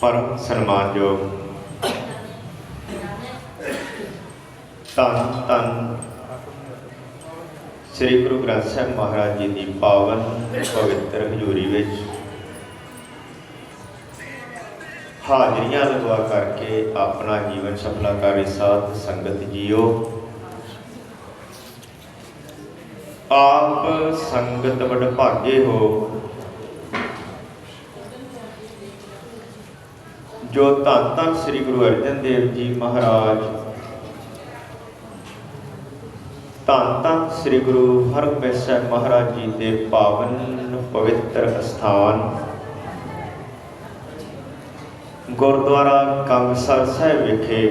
ਪਰਮ ਸਨਮਾਨਯੋਗ। ਧੰਨ ਧੰਨ ਸ੍ਰੀ ਗੁਰੂ ਗ੍ਰੰਥ ਸਾਹਿਬ ਮਹਾਰਾਜ ਜੀ ਦੀ ਪਾਵਨ ਪਵਿੱਤਰ ਹਜ਼ੂਰੀ ਵਿੱਚ ਹਾਜ਼ਰੀਆਂ ਲਗਵਾ ਕਰਕੇ ਆਪਣਾ ਜੀਵਨ ਸਫਲਾ ਕਰ ਸਾਧ ਸੰਗਤ ਜੀਓ। ਆਪ ਸੰਗਤ ਵਡਭਾਗੇ ਹੋ। ਜੋ ਧੰਨ ਧੰਨ ਸ੍ਰੀ ਗੁਰੂ ਅਰਜਨ ਦੇਵ ਜੀ ਮਹਾਰਾਜ, ਧੰਨ ਧੰਨ ਸ੍ਰੀ ਗੁਰੂ ਹਰਗੋਬਿੰਦ ਸਾਹਿਬ ਮਹਾਰਾਜ ਜੀ ਦੇ ਪਾਵਨ ਪਵਿੱਤਰ ਅਸਥਾਨ, ਗੁਰਦੁਆਰਾ ਕੰਗਸਰ ਸਾਹਿਬ ਵਿਖੇ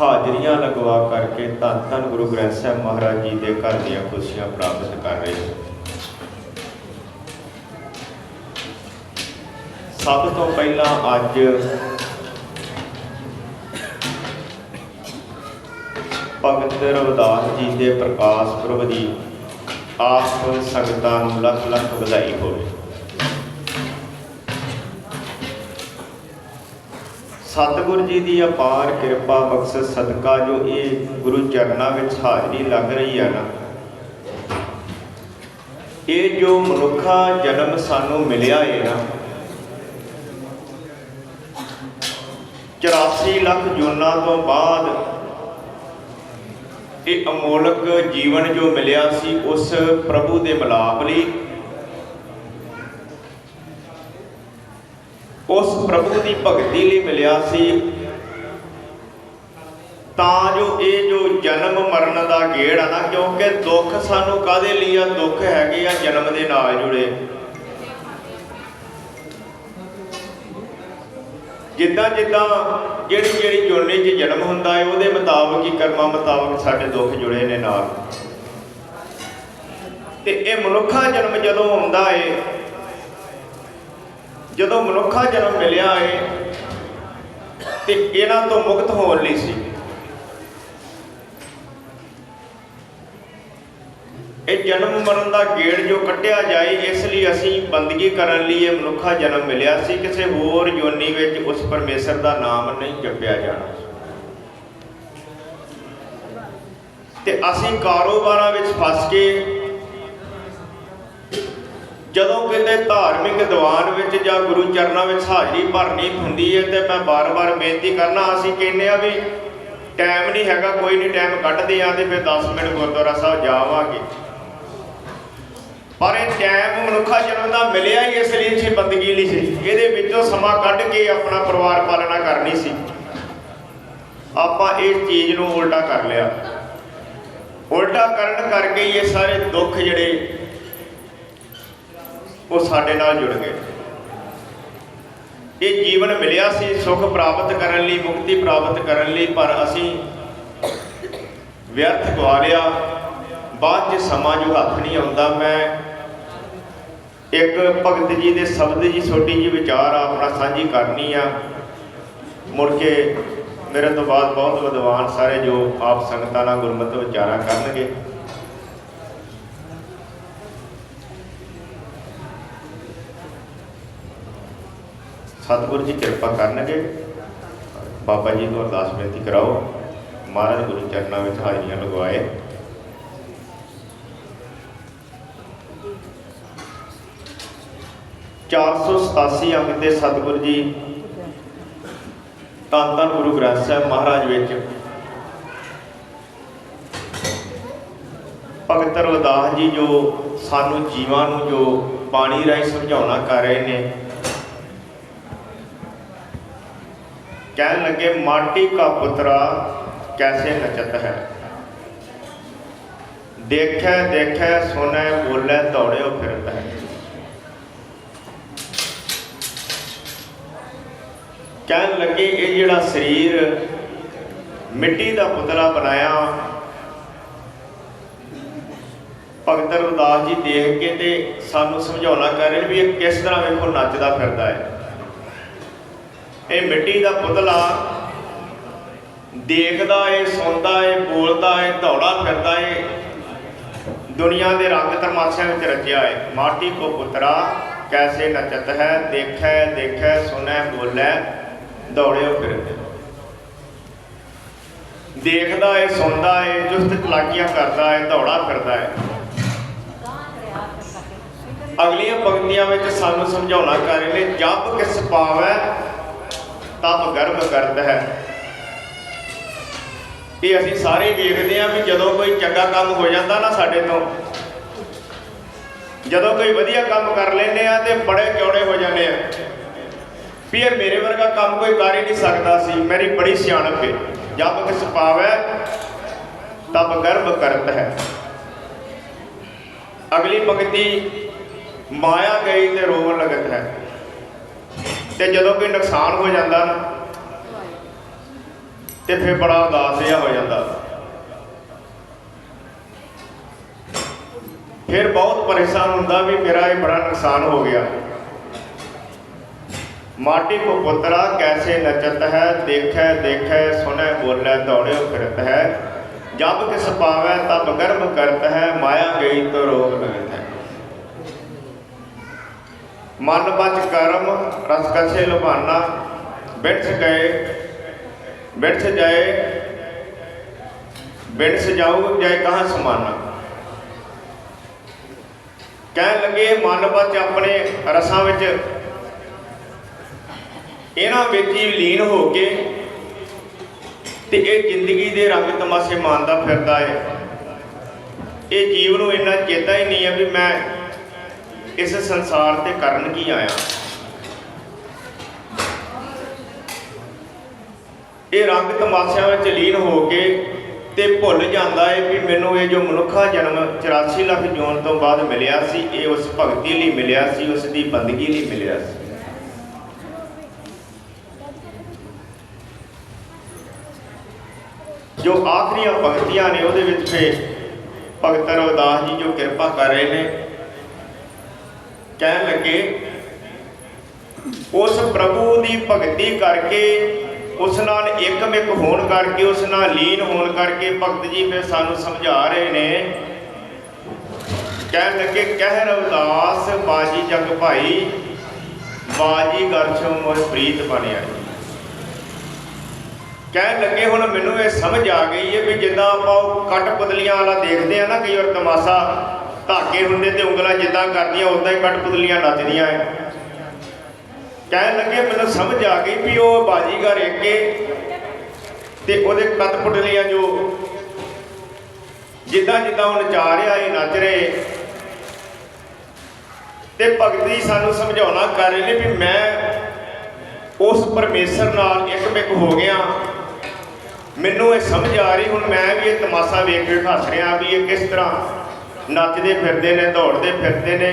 ਹਾਜ਼ਰੀਆਂ ਲਗਵਾ ਕਰਕੇ ਧੰਨ ਧੰਨ ਗੁਰੂ ਗ੍ਰੰਥ ਸਾਹਿਬ ਮਹਾਰਾਜ ਜੀ ਦੇ ਘਰ ਦੀਆਂ ਖੁਸ਼ੀਆਂ ਪ੍ਰਾਪਤ ਕਰ ਰਹੇ ਸਭ ਤੋਂ ਪਹਿਲਾਂ ਅੱਜ ਭਗਤ ਰਵਿਦਾਸ ਜੀ ਦੇ ਪ੍ਰਕਾਸ਼ ਪੁਰਬ ਦੀ ਆਪ ਸੰਗਤਾਂ ਨੂੰ ਲੱਖ ਲੱਖ ਵਧਾਈ ਹੋਵੇ। ਸਤਿਗੁਰ ਜੀ ਦੀ ਅਪਾਰ ਕਿਰਪਾ ਬਖਸ਼ ਸਦਕਾ ਜੋ ਇਹ ਗੁਰੂ ਚਰਨਾਂ ਵਿੱਚ ਹਾਜ਼ਰੀ ਲੱਗ ਰਹੀ ਹੈ ਨਾ, ਇਹ ਜੋ ਮਨੁੱਖਾ ਜਨਮ ਸਾਨੂੰ ਮਿਲਿਆ ਹੈ ਨਾ 84 ਲੱਖ ਜੂਨਾਂ ਤੋਂ ਬਾਅਦ ਇਹ ਅਮੋਲਕ ਜੀਵਨ ਜੋ ਮਿਲਿਆ ਸੀ, ਉਸ ਪ੍ਰਭੂ ਦੇ ਮਿਲਾਪ ਲਈ, ਉਸ ਪ੍ਰਭੂ ਦੀ ਭਗਤੀ ਲਈ ਮਿਲਿਆ ਸੀ, ਤਾਂ ਜੋ ਇਹ ਜੋ ਜਨਮ ਮਰਨ ਦਾ ਗੇੜ ਆ ਨਾ, ਕਿਉਂਕਿ ਦੁੱਖ ਸਾਨੂੰ ਕਾਦੇ ਲਈ ਆ? ਦੁੱਖ ਹੈਗੇ ਆ ਜਨਮ ਦੇ ਨਾਲ ਜੁੜੇ। ਜਿੱਦਾਂ ਜਿੱਦਾਂ ਜਿਹੜੀ ਜਿਹੜੀ ਜੁੜਨੇ 'ਚ ਜਨਮ ਹੁੰਦਾ ਹੈ ਉਹਦੇ ਮੁਤਾਬਕ ਹੀ ਕਰਮਾਂ ਮੁਤਾਬਕ ਸਾਡੇ ਦੁੱਖ ਜੁੜੇ ਨੇ ਨਾਲ। ਤੇ ਇਹ ਮਨੁੱਖਾ ਜਨਮ ਜਦੋਂ ਹੁੰਦਾ ਹੈ ਜਦੋਂ ਮਨੁੱਖਾ ਜਨਮ ਮਿਲਿਆ ਹੈ ਤੇ ਇਹਨਾਂ ਤੋਂ ਮੁਕਤ ਹੋਣ ਲਈ ਸੀ। ਇਹ ਜਨਮ ਮਰਨ ਦਾ ਗੇੜ ਜੋ ਕੱਟਿਆ ਜਾਏ, ਇਸ ਲਈ ਅਸੀਂ ਬੰਦਗੀ ਕਰਨ ਲਈ ਇਹ ਮਨੁੱਖਾ ਜਨਮ ਮਿਲਿਆ ਸੀ। ਕਿਸੇ ਹੋਰ ਯੋਨੀ ਵਿੱਚ ਉਸ ਪਰਮੇਸ਼ਰ ਦਾ ਨਾਮ ਨਹੀਂ ਜਪਿਆ ਜਾਣਾ ਤੇ ਅਸੀਂ ਕਾਰੋਬਾਰਾਂ ਵਿੱਚ ਫਸ ਕੇ ਜਦੋਂ ਕਿਤੇ ਧਾਰਮਿਕ ਦੀਵਾਨ ਵਿੱਚ ਜਾਂ ਗੁਰੂ ਚਰਨਾਂ ਵਿੱਚ ਹਾਜ਼ਰੀ ਭਰਨੀ ਹੁੰਦੀ ਹੈ ਤੇ ਮੈਂ ਬਾਰ-ਬਾਰ ਬੇਨਤੀ ਕਰਨਾ, ਅਸੀਂ ਕਹਿੰਦੇ ਆ ਵੀ ਟਾਈਮ ਨਹੀਂ ਹੈਗਾ, ਕੋਈ ਨਹੀਂ ਟਾਈਮ ਕੱਢਦੇ ਆ ਤੇ ਫਿਰ 10 ਮਿੰਟ ਗੁਰਦੁਆਰਾ ਸਾਹਿਬ ਜਾਵਾਂਗੇ। ਪਰ ਇਹ ਟਾਈਮ ਮਨੁੱਖਾ ਜਨਮ ਦਾ ਮਿਲਿਆ ਹੀ ਇਸ ਲਈ ਸੀ, ਬੰਦਗੀ ਲਈ ਸੀ। ਇਹਦੇ ਵਿੱਚੋਂ ਸਮਾਂ ਕੱਢ ਕੇ ਆਪਣਾ ਪਰਿਵਾਰ ਪਾਲਣਾ ਕਰਨੀ ਸੀ। ਆਪਾਂ ਇਸ ਚੀਜ਼ ਨੂੰ ਉਲਟਾ ਕਰ ਲਿਆ। ਉਲਟਾ ਕਰਨ ਕਰਕੇ ਇਹ ਸਾਰੇ ਦੁੱਖ ਜਿਹੜੇ, ਉਹ ਸਾਡੇ ਨਾਲ ਜੁੜ ਗਏ। ਇਹ ਜੀਵਨ ਮਿਲਿਆ ਸੀ ਸੁਖ ਪ੍ਰਾਪਤ ਕਰਨ ਲਈ, ਮੁਕਤੀ ਪ੍ਰਾਪਤ ਕਰਨ ਲਈ, ਪਰ ਅਸੀਂ ਵਿਅਰਥ ਗਵਾ ਲਿਆ। ਬਾਅਦ ਚ ਸਮਾਂ ਜੋ ਹੱਥ ਨਹੀਂ ਆਉਂਦਾ, ਮੈਂ ਇੱਕ ਭਗਤ ਜੀ ਦੇ ਸ਼ਬਦ ਜੀ, ਛੋਟੀ ਜੀ ਵਿਚਾਰ ਆਪਣਾ ਸਾਂਝੀ ਕਰਨੀ ਆ। ਮੁੜ ਕੇ ਮੇਰੇ ਤੋਂ ਬਾਅਦ ਬਹੁਤ ਵਿਦਵਾਨ ਸਾਰੇ ਜੋ ਆਪ ਸੰਗਤਾਂ ਨਾਲ ਗੁਰਮਤਿ ਵਿਚਾਰਾ ਕਰਨਗੇ। ਸਤਿਗੁਰੂ ਜੀ ਕਿਰਪਾ ਕਰਨਗੇ। ਬਾਬਾ ਜੀ ਨੂੰ ਅਰਦਾਸ ਬੇਨਤੀ ਕਰਾਓ। ਮਹਾਰਾਜ ਗੁਰੂ ਚਰਨਾਂ ਵਿੱਚ ਹਾਜ਼ਰੀਆਂ ਲਗਵਾਏ। ਚਾਰ ਸੌ ਸਤਾਸੀ ਅੰਗ ਦੇ ਸਤਿਗੁਰੂ ਜੀ ਧੰਨ ਧੰਨ ਗੁਰੂ ਗ੍ਰੰਥ ਸਾਹਿਬ ਮਹਾਰਾਜ ਵਿੱਚ ਭਗਤ ਰਵਿਦਾਸ ਜੀ ਜੋ ਸਾਨੂੰ ਜੀਵਾਂ ਨੂੰ ਜੋ ਪਾਣੀ ਰਾਹੀਂ ਸਮਝਾਉਣਾ ਕਰ ਰਹੇ ਨੇ, ਕਹਿਣ ਲੱਗੇ ਮਾਟੀ ਕਾ ਪੁੱਤਰਾ ਕੈਸੇ ਨਚਤ ਹੈ? ਦੇਖੈ ਦੇਖੈ ਸੁਣੈ ਬੋਲੇ ਦੌੜਿਓ ਫਿਰਦਾ ਹੈ। ਕਹਿਣ ਲੱਗੇ, ਇਹ ਜਿਹੜਾ ਸਰੀਰ ਮਿੱਟੀ ਦਾ ਪੁਤਲਾ ਬਣਾਇਆ, ਭਗਤ ਰਵਿਦਾਸ ਜੀ ਦੇਖ ਕੇ ਤੇ ਸਾਨੂੰ ਸਮਝਾਉਣਾ ਕਰ ਰਹੇ ਵੀ ਇਹ ਕਿਸ ਤਰ੍ਹਾਂ ਵੇਖੋ ਨੱਚਦਾ ਫਿਰਦਾ ਹੈ। ਇਹ ਮਿੱਟੀ ਦਾ ਪੁਤਲਾ ਦੇਖਦਾ ਏ ਸੁਣਦਾ ਏ ਬੋਲਦਾ ਏ ਦੌੜਾ ਫਿਰਦਾ ਏ ਦੁਨੀਆ ਦੇ ਰੰਗ ਤਮਾਸ਼ਿਆਂ ਵਿੱਚ ਰਚਿਆ ਏ ਮਾਟੀ ਕੋ ਪੁੱਤਰਾ, ਕੈਸੇ ਨਚਤ ਹੈ, ਦੇਖੈ ਦੇਖੈ, ਸੁਣੈ, ਬੋਲੇ ਦੌੜਿਓ ਫਿਰ ਦੇਖਦਾ ਏ, ਸੁਣਦਾ ਏ ਜੁਸਤ ਚਲਾਕੀਆਂ ਕਰਦਾ ਏ, ਦੌੜਾ ਫਿਰਦਾ ਏ। ਅਗਲੀਆਂ ਪੰਕਤੀਆਂ ਵਿੱਚ ਸਾਨੂੰ ਸਮਝਾਉਣਾ ਕਰ ਰਹੇ ਨੇ ਜਬ ਕਿਸ ਪਾਵੈ ਤਬ ਗਰਭ ਕਰਦਾ। ਹੈ ਇਹ ਅਸੀਂ ਸਾਰੇ ਵੇਖਦੇ ਹਾਂ ਵੀ ਜਦੋਂ ਕੋਈ ਚੰਗਾ ਕੰਮ ਹੋ ਜਾਂਦਾ ਨਾ ਸਾਡੇ ਤੋਂ। ਜਦੋਂ ਕੋਈ ਵਧੀਆ ਕੰਮ ਕਰ ਲੈਂਦੇ ਆ ਤੇ ਬੜੇ ਚੌੜੇ ਹੋ ਜਾਂਦੇ ਆ। ਵੀ ਇਹ ਮੇਰੇ ਵਰਗਾ ਕੰਮ ਕੋਈ ਕਰ ਹੀ ਨਹੀਂ ਸਕਦਾ ਸੀ। ਮੇਰੀ ਬੜੀ ਸਿਆਣਪ ਹੈ ਜਬ ਕਿਸ ਪਾਵੈ ਤਬ ਗਰਭ ਕਰਤ ਹੈ। ਅਗਲੀ ਪੰਕਤੀ, ਮਾਇਆ ਗਈ ਤੇ ਰੋਣ ਲਗਤ ਹੈ। ਤੇ ਜਦੋਂ ਕੋਈ ਨੁਕਸਾਨ ਹੋ ਜਾਂਦਾ ਨਾ, ਤੇ ਫਿਰ ਬੜਾ ਉਦਾਸ ਜਿਹਾ ਹੋ ਜਾਂਦਾ। ਫਿਰ ਬਹੁਤ ਪਰੇਸ਼ਾਨ ਹੁੰਦਾ ਵੀ ਮੇਰਾ ਇਹ ਬੜਾ ਨੁਕਸਾਨ ਹੋ ਗਿਆ। ਮਾਟੀ ਕੋ ਪੁੱਤਰਾ ਕੈਸੇ ਨਚਤ ਹੈ, ਦੇਖੈ ਦੇਖੈ ਸੁਨੈ ਬੋਲੇ, ਦੌੜਿਓ, ਫਿਰਤ ਹੈ। ਜਬ ਕਿਸ ਪਾਵੈ, ਤਬ ਗਰਭ ਕਰਤ ਹੈ, ਮਾਇਆ ਗਈ ਤੋ ਰੋਗ ਲਗਤ ਹੈ। ਮਨ ਬਚ ਕਰਮ, ਰਸ ਕਛੇ ਲੁਭਾਨਾ। ਬਿਠ ਗਏ ਬਿਠ ਜਾਏ ਬਿਠ ਜਾਉ ਜਾਏ ਕਹਾਂ ਸਮਾਨਾ। ਕਹਿਣ ਲੱਗੇ, ਮਨ ਬਚ ਆਪਣੇ ਰਸਾਂ ਵਿੱਚ ਇਹਨਾਂ ਵਿੱਚ ਹੀ ਲੀਨ ਹੋ ਕੇ ਤੇ ਇਹ ਜ਼ਿੰਦਗੀ ਦੇ ਰੰਗ ਤਮਾਸ਼ੇ ਮਾਣਦਾ ਫਿਰਦਾ ਹੈ ਇਹ ਜੀਵ ਨੂੰ ਇੰਨਾ ਚੇਤਾ ਹੀ ਨਹੀਂ ਹੈ ਵੀ ਮੈਂ ਇਸ ਸੰਸਾਰ ਤੇ ਕਰਨ ਕੀ ਆਇਆ। ਇਹ ਰੰਗ ਤਮਾਸ਼ਿਆਂ ਵਿੱਚ ਲੀਨ ਹੋ ਕੇ ਤੇ ਭੁੱਲ ਜਾਂਦਾ ਹੈ ਵੀ ਮੈਨੂੰ ਇਹ ਜੋ ਮਨੁੱਖਾ ਜਨਮ 84 ਲੱਖ ਜੂਨ ਤੋਂ ਬਾਅਦ ਮਿਲਿਆ ਸੀ, ਇਹ ਉਸ ਭਗਤੀ ਲਈ ਮਿਲਿਆ ਸੀ, ਉਸ ਦੀ ਬੰਦਗੀ ਲਈ ਮਿਲਿਆ ਸੀ। ਜੋ ਆਖਰੀਆਂ ਭਗਤੀਆਂ ਨੇ ਉਹਦੇ ਵਿੱਚ ਫੇ ਭਗਤ ਰਵਿਦਾਸ ਜੀ ਜੋ ਕਿਰਪਾ ਕਰ ਰਹੇ ਨੇ, ਕਹਿਣ ਲੱਗੇ, ਉਸ ਪ੍ਰਭੂ ਦੀ ਭਗਤੀ ਕਰਕੇ ਉਸ ਨਾਲ ਇੱਕਮਿਕ ਹੋਣ ਕਰਕੇ, ਉਸ ਨਾਲ ਲੀਨ ਹੋਣ ਕਰਕੇ ਭਗਤ ਜੀ ਫਿਰ ਸਾਨੂੰ ਸਮਝਾ ਰਹੇ ਨੇ। ਕਹਿਣ ਲੱਗੇ, ਕਹਿ ਰਵਦਾਸ, ਬਾਜੀ ਜਗ ਭਾਈ, ਬਾਜੀ ਗਰਛੋ ਮੋਹ ਪ੍ਰੀਤ ਬਣਿਆ। ਕਹਿਣ ਲੱਗੇ ਹੁਣ ਮੈਨੂੰ ਇਹ ਸਮਝ ਆ ਗਈ ਹੈ ਵੀ ਜਿੱਦਾਂ ਆਪਾਂ ਉਹ ਕੱਟ ਪੁਤਲੀਆਂ ਵਾਲਾ ਦੇਖਦੇ ਆ ਨਾ, ਕਈ ਵਾਰ ਤਮਾਸ਼ਾ ਧਾਗੇ ਹੁੰਦੇ ਤੇ ਉਂਗਲਾਂ ਜਿੱਦਾਂ ਕਰਦੀਆਂ ਉਦਾਂ ਹੀ ਕੱਟ ਪੁਤਲੀਆਂ ਨੱਚਦੀਆਂ ਐ ਕਹਿਣ ਲੱਗੇ ਮੈਨੂੰ ਸਮਝ ਆ ਗਈ ਵੀ ਉਹ ਬਾਜੀਗਰ ਏਕੇ ਤੇ ਉਹਦੇ ਕੱਟ ਪੁਤਲੀਆਂ ਜੋ ਜਿੱਦਾਂ ਜਿੱਦਾਂ ਉਹ ਨਚਾ ਰਿਹਾ ਇਹ ਨੱਚ ਰਹੇ ਤੇ ਭਗਤ ਜੀ ਸਾਨੂੰ ਸਮਝਾਉਣਾ ਕਰ ਰਹੇ ਨੇ ਵੀ ਮੈਂ ਉਸ ਪਰਮੇਸ਼ਰ ਨਾਲ ਇੱਕ ਇੱਕਮਿਕ ਹੋ ਗਿਆ। ਮੈਨੂੰ ਇਹ ਸਮਝ ਆ ਰਹੀ, ਹੁਣ ਮੈਂ ਵੀ ਇਹ ਤਮਾਸ਼ਾ ਵੇਖ ਕੇ ਹੱਸ ਰਿਹਾ ਵੀ ਇਹ ਕਿਸ ਤਰ੍ਹਾਂ ਨੱਚਦੇ ਫਿਰਦੇ ਨੇ, ਦੌੜਦੇ ਫਿਰਦੇ ਨੇ।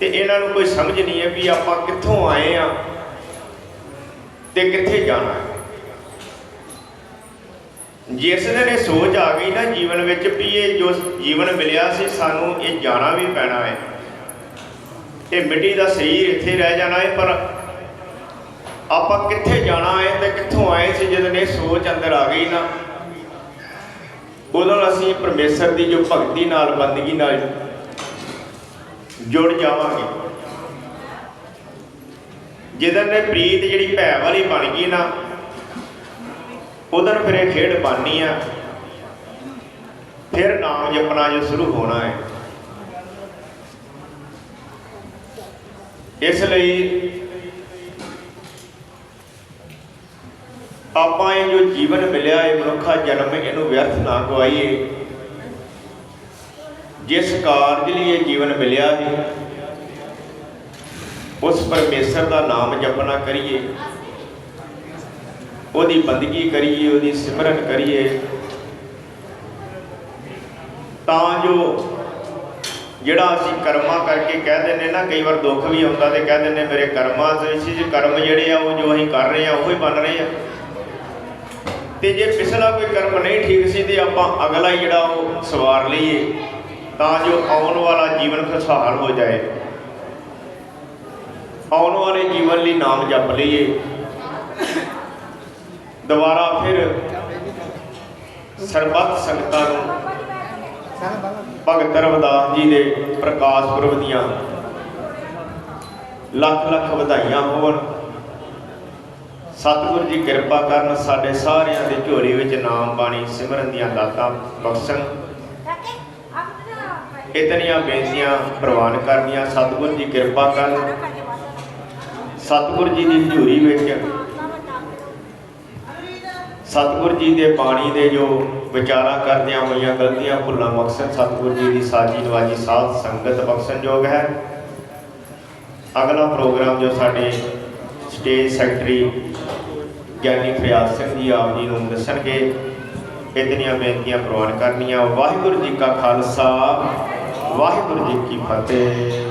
ਤੇ ਇਹਨਾਂ ਨੂੰ ਕੋਈ ਸਮਝ ਨਹੀਂ ਹੈ ਵੀ ਆਪਾਂ ਕਿੱਥੋਂ ਆਏ ਆ ਤੇ ਕਿੱਥੇ ਜਾਣਾ ਹੈ। ਜਿਸ ਦਿਨ ਇਹ ਸੋਚ ਆ ਗਈ ਨਾ ਜੀਵਨ ਵਿੱਚ ਵੀ ਇਹ ਜੋ ਜੀਵਨ ਮਿਲਿਆ ਸੀ, ਸਾਨੂੰ ਇਹ ਜਾਣਾ ਵੀ ਪੈਣਾ ਹੈ। ਇਹ ਮਿੱਟੀ ਦਾ ਸਰੀਰ ਇੱਥੇ ਰਹਿ ਜਾਣਾ ਹੈ, ਪਰ ਆਪਾਂ ਕਿੱਥੇ ਜਾਣਾ ਹੈ ਤੇ ਕਿੱਥੋਂ ਆਏ ਸੀ ਜਦੋਂ ਇਹ ਸੋਚ ਅੰਦਰ ਆ ਗਈ ਨਾ? ਉਦੋਂ ਅਸੀਂ ਪਰਮੇਸ਼ਰ ਦੀ ਜੋ ਭਗਤੀ ਨਾਲ, ਬੰਦਗੀ ਨਾਲ ਜੁੜ ਜਾਵਾਂਗੇ। ਜਦੋਂ ਨੇ ਪ੍ਰੀਤ ਜਿਹੜੀ ਭੈ ਵਾਲੀ ਬਣ ਗਈ ਨਾ, ਉਦੋਂ ਫਿਰ ਇਹ ਖੇਡ ਬਣਨੀ ਆ। ਫਿਰ ਨਾਮ ਜਪਣਾ ਜੋ ਸ਼ੁਰੂ ਹੋਣਾ ਹੈ। ਇਸ ਲਈ ਆਪਾਂ ਇਹ ਜੋ ਜੀਵਨ ਮਿਲਿਆ, ਇਹ ਮਨੁੱਖਾ ਜਨਮ ਇਹਨੂੰ ਵਿਅਰਥ ਨਾ ਗਵਾਈਏ ਜਿਸ ਕਾਰਜ ਲਈ ਇਹ ਜੀਵਨ ਮਿਲਿਆ ਹੈ, ਉਸ ਪਰਮੇਸ਼ਰ ਦਾ ਨਾਮ ਜਪਣਾ ਕਰੀਏ, ਉਹਦੀ ਬੰਦਗੀ ਕਰੀਏ, ਉਹਦੀ ਸਿਮਰਨ ਕਰੀਏ, ਤਾਂ ਜੋ ਜਿਹੜਾ ਅਸੀਂ ਕਰਮਾਂ ਕਰਕੇ ਕਹਿ ਦਿੰਦੇ ਨਾ, ਕਈ ਵਾਰ ਦੁੱਖ ਵੀ ਆਉਂਦਾ ਤੇ ਕਹਿ ਦਿੰਦੇ ਮੇਰੇ ਕਰਮਾਂ ਦੇ ਵਿੱਚ ਕਰਮ ਜਿਹੜੇ ਆ, ਉਹ ਜੋ ਅਸੀਂ ਕਰ ਰਹੇ ਆ, ਉਹ ਹੀ ਬਣ ਰਹੇ ਆ। ਤੇ ਜੇ ਪਿਛਲਾ ਕੋਈ ਕਰਮ ਨਹੀਂ ਠੀਕ ਸੀ ਤੇ ਆਪਾਂ ਅਗਲਾ ਹੀ ਜਿਹੜਾ ਉਹ ਸਵਾਰ ਲਈਏ, ਤਾਂ ਜੋ ਆਉਣ ਵਾਲਾ ਜੀਵਨ ਖੁਸ਼ਹਾਲ ਹੋ ਜਾਏ। ਆਉਣ ਵਾਲੇ ਜੀਵਨ ਲਈ ਨਾਮ ਜਪ ਲਈਏ। ਦੁਬਾਰਾ ਫਿਰ ਸਰਬੱਤ ਸੰਗਤਾਂ ਨੂੰ ਭਗਤ ਰਵਿਦਾਸ ਜੀ ਦੇ ਪ੍ਰਕਾਸ਼ ਪੁਰਬ ਦੀਆਂ ਲੱਖ ਲੱਖ ਵਧਾਈਆਂ ਹੋਣ ਸਤਿਗੁਰੂ ਜੀ ਕਿਰਪਾ ਕਰਨ ਸਾਡੇ ਸਾਰਿਆਂ ਦੇ ਝੋਲੀ ਵਿੱਚ ਨਾਮ ਬਾਣੀ ਸਿਮਰਨ ਦੀਆਂ ਦਾਤਾਂ ਬਖਸ਼ਣ। ਇਤਨੀਆਂ ਬੇਨਤੀਆਂ ਪ੍ਰਵਾਨ ਕਰਨੀਆਂ। ਸਤਿਗੁਰੂ ਜੀ ਕਿਰਪਾ ਕਰਨ। ਸਤਿਗੁਰੂ ਜੀ ਦੀ ਹਜ਼ੂਰੀ ਵਿੱਚ ਸਤਿਗੁਰੂ ਜੀ ਦੇ ਬਾਣੀ ਦੇ ਜੋ ਵਿਚਾਰਾਂ ਕਰਦਿਆਂ ਹੋਈਆਂ ਗਲਤੀਆਂ ਭੁੱਲਾਂ ਮਕਸਦ ਸਤਿਗੁਰੂ ਜੀ ਦੀ ਸਾਜੀ ਨਵਾਜੀ ਸਾਧ ਸੰਗਤ ਬਖਸ਼ਣਯੋਗ ਹੈ। ਅਗਲਾ ਪ੍ਰੋਗਰਾਮ ਜੋ ਸਾਡੇ ਸਟੇਜ ਸੈਕਟਰੀ ਗਿਆਨੀ ਫਰਿਆਦ ਸਿੰਘ ਜੀ ਆਪ ਜੀ ਨੂੰ ਦੱਸਣਗੇ, ਇਤਨੀਆਂ ਬੇਨਤੀਆਂ ਪ੍ਰਵਾਨ ਕਰਨੀਆਂ। ਵਾਹਿਗੁਰੂ ਜੀ ਕਾ ਖਾਲਸਾ, ਵਾਹਿਗੁਰੂ ਜੀ ਕੀ ਫਤਿਹ।